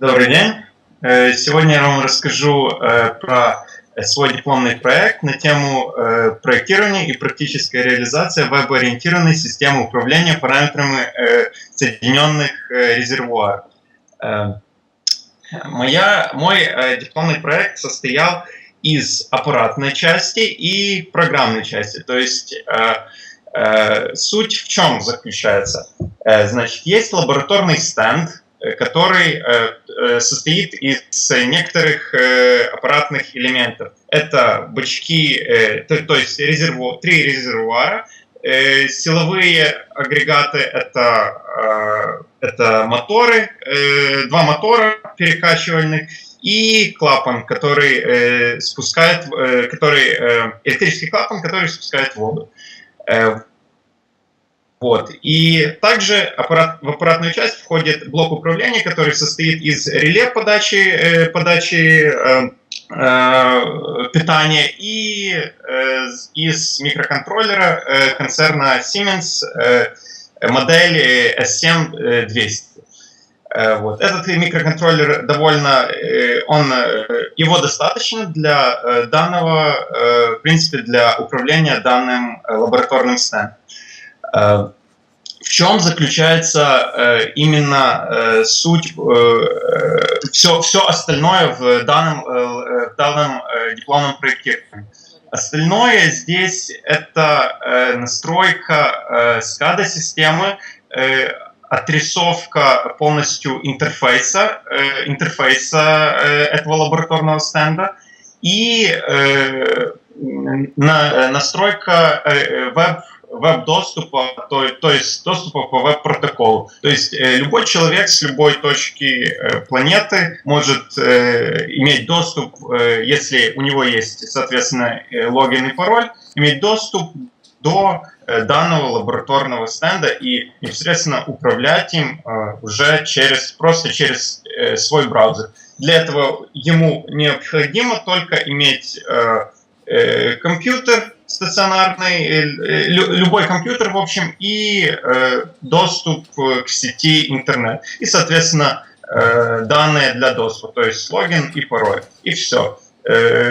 Добрый день. Э, сегодня я вам расскажу э, про свой дипломный проект на тему э, проектирования и практической реализации веб-ориентированной системы управления параметрами соединенных резервуаров. Моя, мой дипломный проект состоял из аппаратной части и программной части. То есть суть в чем заключается? Значит, есть лабораторный стенд, который э, э, состоит из некоторых аппаратных элементов. Это бачки, то, то есть резерву, три резервуара, силовые агрегаты это, это моторы, два мотора перекачивальных и клапан, который спускает, который, электрический клапан, который спускает воду. Вот. И также аппарат, в аппаратную часть входит блок управления, который состоит из реле подачи, э, подачи э, э, питания и э, из микроконтроллера э, концерна Siemens э, модели S7-200. Э, вот. Этот микроконтроллер довольно, э, он, его достаточно для данного, в принципе, для управления данным лабораторным стендом. Э, в чем заключается э, именно э, суть, все, все остальное в данном, в данном дипломном проектировании? Остальное здесь это настройка SCADA-системы, отрисовка полностью интерфейса, интерфейса этого лабораторного стенда и настройка веб веб-доступа, то, то есть доступа по веб-протоколу. То есть э, любой человек с любой точки э, планеты может э, иметь доступ, э, если у него есть, соответственно, э, логин и пароль, иметь доступ до э, данного лабораторного стенда и непосредственно управлять им э, уже через, просто через э, свой браузер. Для этого ему необходимо только иметь э, э, компьютер, стационарный, э, э, любой компьютер, в общем, и э, доступ к сети интернет. И, соответственно, данные для доступа, то есть логин и пароль. И все.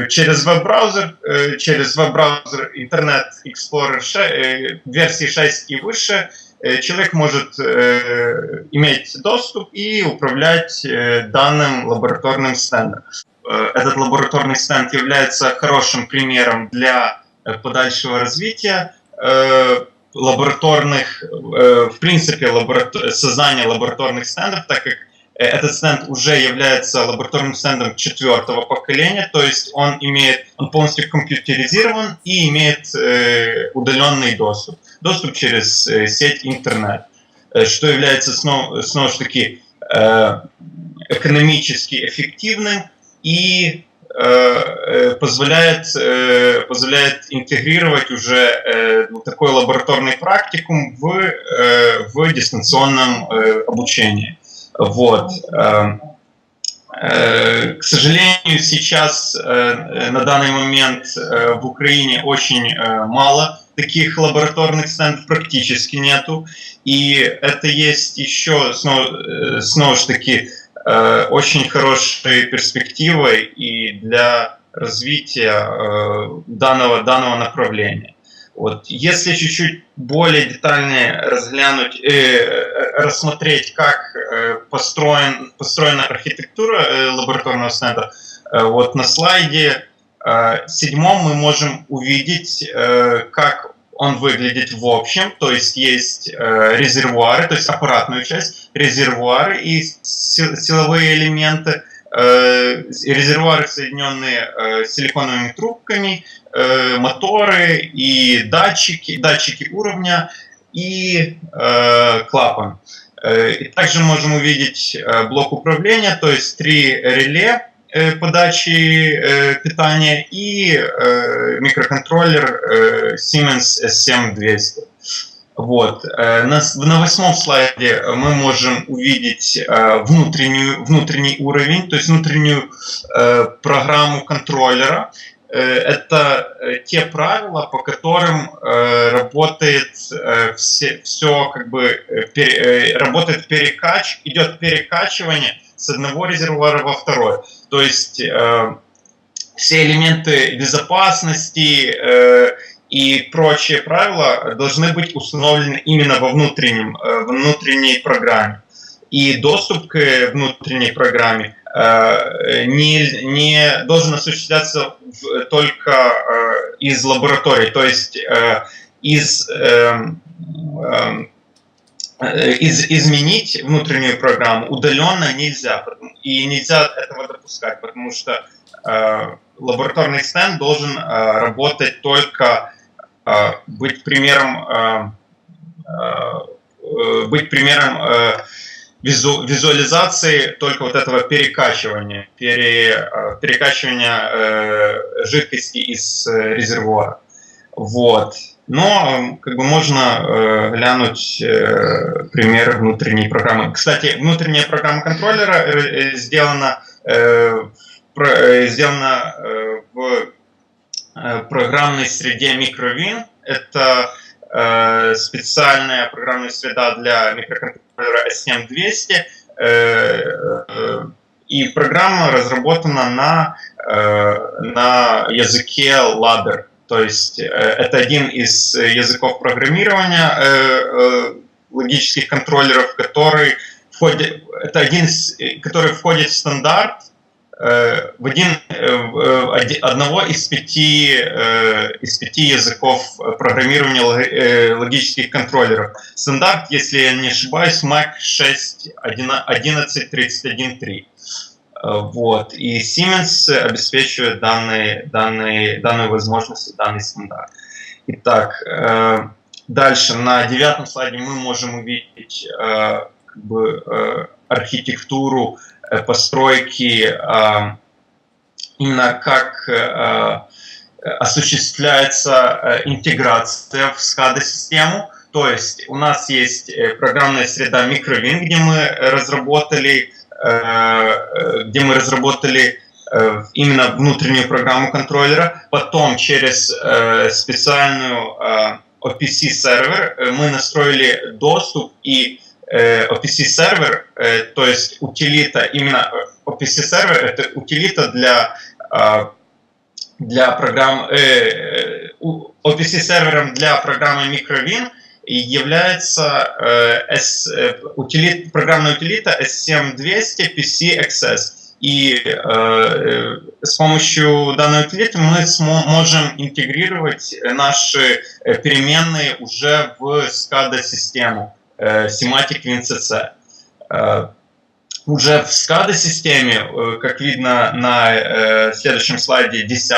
Через веб-браузер, через веб-браузер Internet Explorer 6, версии 6 и выше человек может иметь доступ и управлять данным лабораторным стендом. Этот лабораторный стенд является хорошим примером для подальшего развития э, лабораторных, э, в принципе, лаборатор... создания лабораторных стендов, так как этот стенд уже является лабораторным стендом четвертого поколения, то есть он имеет, он полностью компьютеризирован и имеет э, удаленный доступ, доступ через э, сеть интернет, что является снова, снова таки э, экономически эффективным и Э, э, позволяет, э, позволяет интегрировать уже такой лабораторный практикум в, в дистанционном обучении. Вот. К сожалению, сейчас на данный момент в Украине очень мало таких лабораторных стендов практически нету. И это есть еще, снова, снова же таки, Э, очень хорошей перспективой и для развития э, данного, данного направления. Вот. Если чуть-чуть более детально разглянуть, э, рассмотреть, как э, построен, построена архитектура э, лабораторного стенда, э, вот на слайде э, седьмом мы можем увидеть, э, как он выглядит в общем, то есть есть э, резервуары, то есть аппаратную часть, резервуары и силовые элементы, э, резервуары, соединенные э, силиконовыми трубками, э, моторы и датчики, датчики уровня и э, клапан. Э, также можем увидеть э, блок управления, то есть три реле, Э, подачи э, питания и э, микроконтроллер Siemens S7200. Вот. На, на восьмом слайде мы можем увидеть внутреннюю, внутренний уровень, то есть внутреннюю программу контроллера. Это те правила, по которым работает все, все как бы работает перекач, идет перекачивание с одного резервуара во второй. То есть э, все элементы безопасности э, и прочие правила должны быть установлены именно во внутреннем, э, внутренней программе. И доступ к внутренней программе э, не, не должен осуществляться в, только э, из лаборатории, то есть э, из, э, из, изменить внутреннюю программу удаленно нельзя, и нельзя этого допускать, потому что э, лабораторный стенд должен э, работать только, э, быть примером, быть примером визу, визуализации только вот этого перекачивания, пере, перекачивания жидкости из резервуара. Вот. Но как бы можно э, глянуть э, примеры внутренней программы. Кстати, внутренняя программа контроллера э, сделана, э, про, э, сделана э, в э, программной среде MicroWin. Это э, специальная программная среда для микроконтроллера S7200. Э, э, и программа разработана на, э, на языке Ladder. То есть э, это один из языков программирования э, э, логических контроллеров, который входит, это один из, который входит в стандарт в один, одного из пяти, из пяти языков программирования логических контроллеров. Стандарт, если я не ошибаюсь, MAC 6.11.31.3. Вот. И Siemens обеспечивает данные, данные, данную возможность, данный стандарт. Итак, э, дальше на девятом слайде мы можем увидеть э, как бы, э, архитектуру постройки, именно как осуществляется интеграция в SCADA-систему. То есть у нас есть программная среда MicroWin, где мы разработали где мы разработали э, именно внутреннюю программу контроллера. Потом через э, специальную OPC сервер мы настроили доступ и OPC сервер, то есть утилита, именно OPC сервер это утилита для для программ OPC сервером для программы MicroWin – является э, S, э, утилит, программная утилита S7200 PC Access. И э, э, с помощью данной утилиты мы можем интегрировать наши э, переменные уже в SCADA-систему э, Semantic WinCC. Э, уже в SCADA-системе, э, как видно на э, следующем слайде 10,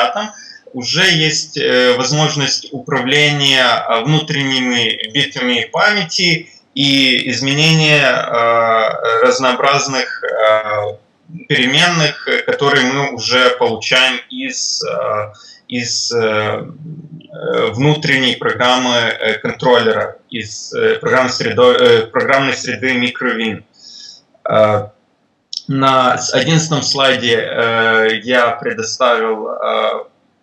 уже есть э, возможность управления э, внутренними битами памяти и изменения э, разнообразных переменных, которые мы уже получаем из, из внутренней программы контроллера, из программной среды, программной среды MicroWin. На одиннадцатом слайде я предоставил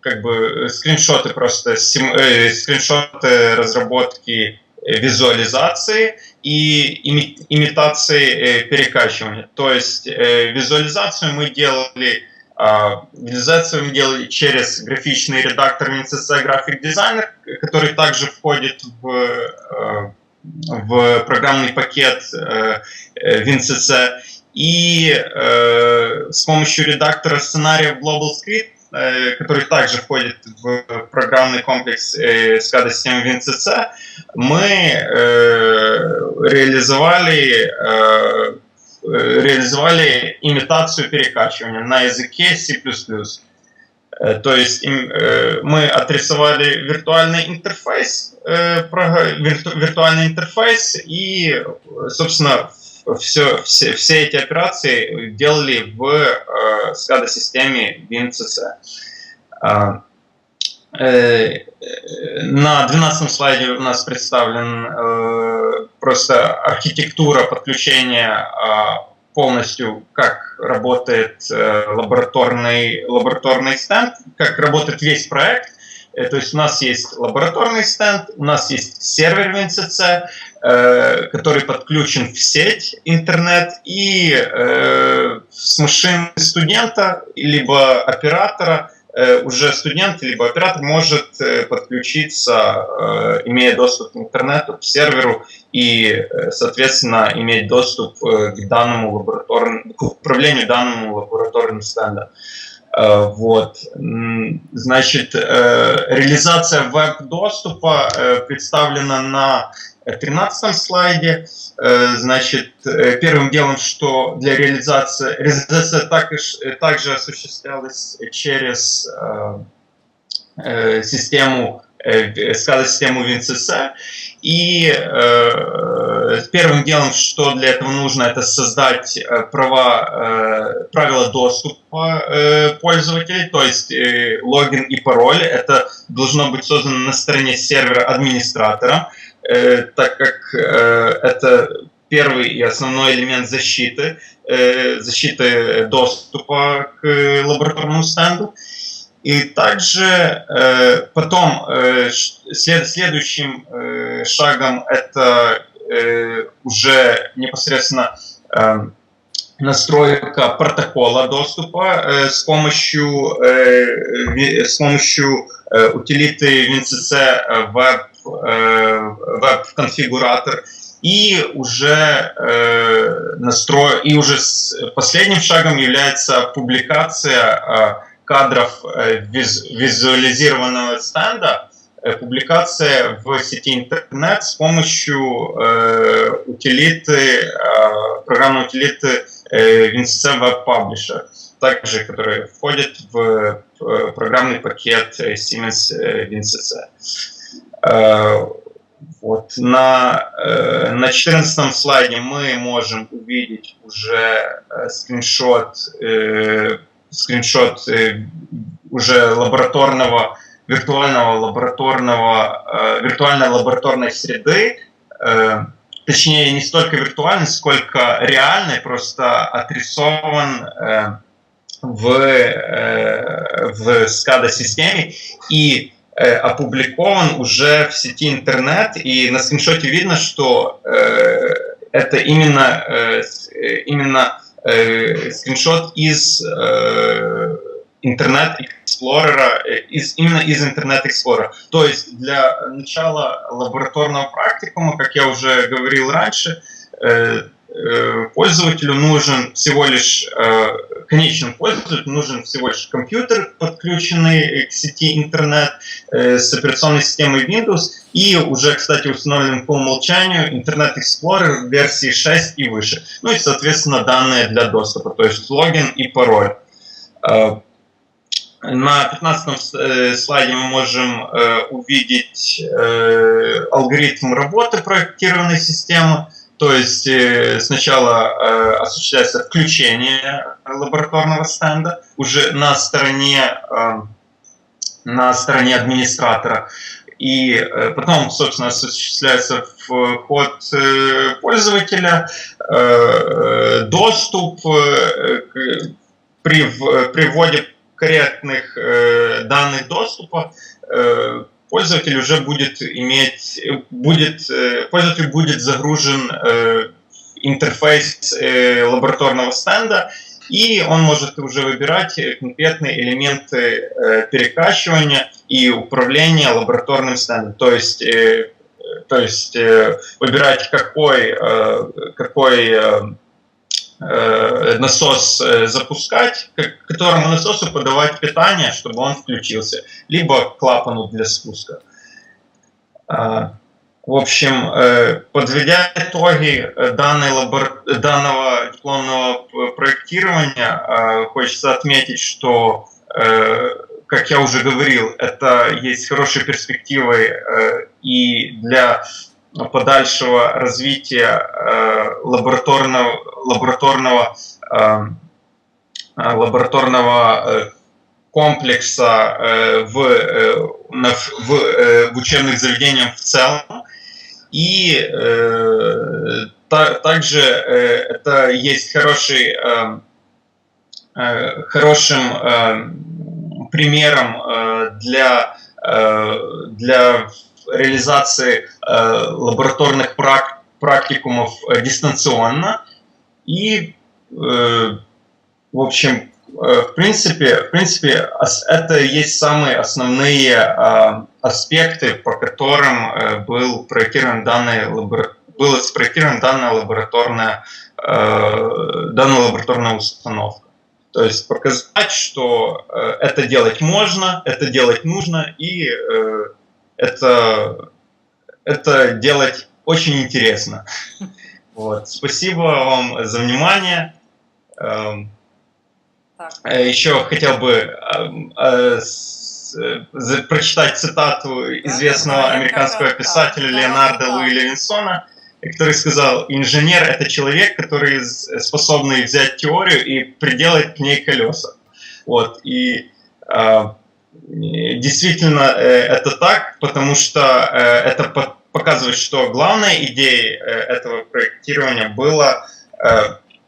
как бы скриншоты просто, сим, э, скриншоты разработки э, визуализации и ими, имитации э, перекачивания. То есть э, визуализацию мы делали э, визуализацию мы делали через графичный редактор WinCC Graphic Designer, который также входит в, э, в программный пакет э, WinCC. И э, с помощью редактора сценария Global Script Э, который также входит в программный комплекс SCADA системы WinCC, мы э, реализовали э, реализовали имитацию перекачивания на языке C++. То есть мы отрисовали виртуальный интерфейс, виртуальный интерфейс и, собственно, все, все, все эти операции делали в э, SCADA-системе WinCC. Э, э, на 12 слайде у нас представлен э, просто архитектура подключения э, полностью, как работает э, лабораторный, лабораторный стенд, как работает весь проект. То есть у нас есть лабораторный стенд, у нас есть сервер в НЦЦ, который подключен в сеть интернет, и с машины студента либо оператора уже студент либо оператор может подключиться, имея доступ к интернету, к серверу и, соответственно, иметь доступ к данному лабораторному, к управлению данному лабораторным стендом. Э, вот. Значит, э, реализация веб-доступа э, представлена на 13 слайде. Значит, первым делом, что для реализации, реализация также, также осуществлялась через систему SCADA-систему WinCC. И э, первым делом, что для этого нужно, это создать э, права, э, правила доступа э, пользователей, то есть э, логин и пароль. Это должно быть создано на стороне сервера администратора, э, так как э, это первый и основной элемент защиты, э, защиты доступа к лабораторному стенду. И также э, потом э, след, следующим э, шагом это уже непосредственно настройка протокола доступа с помощью с помощью утилиты WinCC Web Web конфигуратор и уже э, настрой и уже с, последним шагом является публикация кадров э, визуализированного стенда, э, публикация в сети интернет с помощью э, утилиты, э, программной утилиты э, WinCC Web Publisher, также который входит в программный пакет Siemens WinCC. Э, вот. На, э, на 14 слайде мы можем увидеть уже э, скриншот э, скриншот э, уже лабораторного, виртуального лабораторного, э, виртуальной лабораторной среды, э, точнее не столько виртуальной, сколько реальной, просто отрисован в, в SCADA-системе и опубликован уже в сети интернет, и на скриншоте видно, что это именно, именно э, скриншот из э, интернет Explorer, э, из, именно из интернет Explorer. То есть для начала лабораторного практикума, как я уже говорил раньше, э, пользователю нужен всего лишь, э, конечному пользователю нужен всего лишь компьютер, подключенный к сети интернет э, с операционной системой Windows, и уже, кстати, установлен по умолчанию Internet Explorer версии 6 и выше. Ну и, соответственно, данные для доступа, то есть логин и пароль. Э, на 15 э, слайде мы можем э, увидеть алгоритм работы проектированной системы. То есть сначала осуществляется включение лабораторного стенда уже на стороне, на стороне администратора. И э, потом, собственно, осуществляется вход э, пользователя, э, доступ при, при вводе корректных данных доступа пользователь уже будет иметь, будет, пользователь будет загружен интерфейс лабораторного стенда, и он может уже выбирать конкретные элементы э, перекачивания и управления лабораторным стендом. То есть, э, то есть э, выбирать какой, какой насос запускать, к которому насосу подавать питание, чтобы он включился, либо клапану для спуска. А, в общем, э, подведя итоги э, данной лабор... данного дипломного проектирования, э, хочется отметить, что, как я уже говорил, это есть хорошей перспективой и для подальшего развития лабораторного, лабораторного, лабораторного комплекса в, в, в учебных заведениях в целом. И э, та, также э, это есть хороший, э, э, хорошим э, примером э, для э, для реализации э, лабораторных прак- практикумов э, дистанционно. И, э, в общем, в принципе, в принципе, это есть самые основные аспекты, по которым был проектирован данный лабора- была спроектирована данная лабораторная, э, данная лабораторная установка. То есть показать, что э, это делать можно, это делать нужно, и э, это, это делать очень интересно. Вот. Спасибо вам за внимание. Эм, Так. э, Еще хотел бы эм, э, э, прочитать цитату известного американского писателя да, Леонардо да. Луи Левинсона, который сказал, инженер — это человек, который способный взять теорию и приделать к ней колеса. Вот. И э, действительно э, это так, потому что э, это по- показывает, что главной идеей э, этого проектирования было,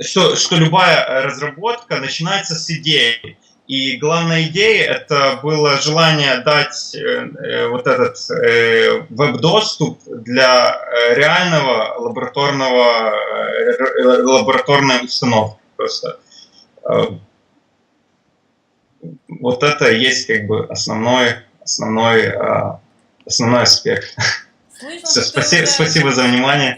что, что любая разработка начинается с идеи. И главная идея это было желание дать вот этот веб-доступ для реального лабораторного э, лабораторной установки просто. Вот это есть как бы основной основной э, основной аспект. Слышно, Все, спасибо, спасибо за внимание.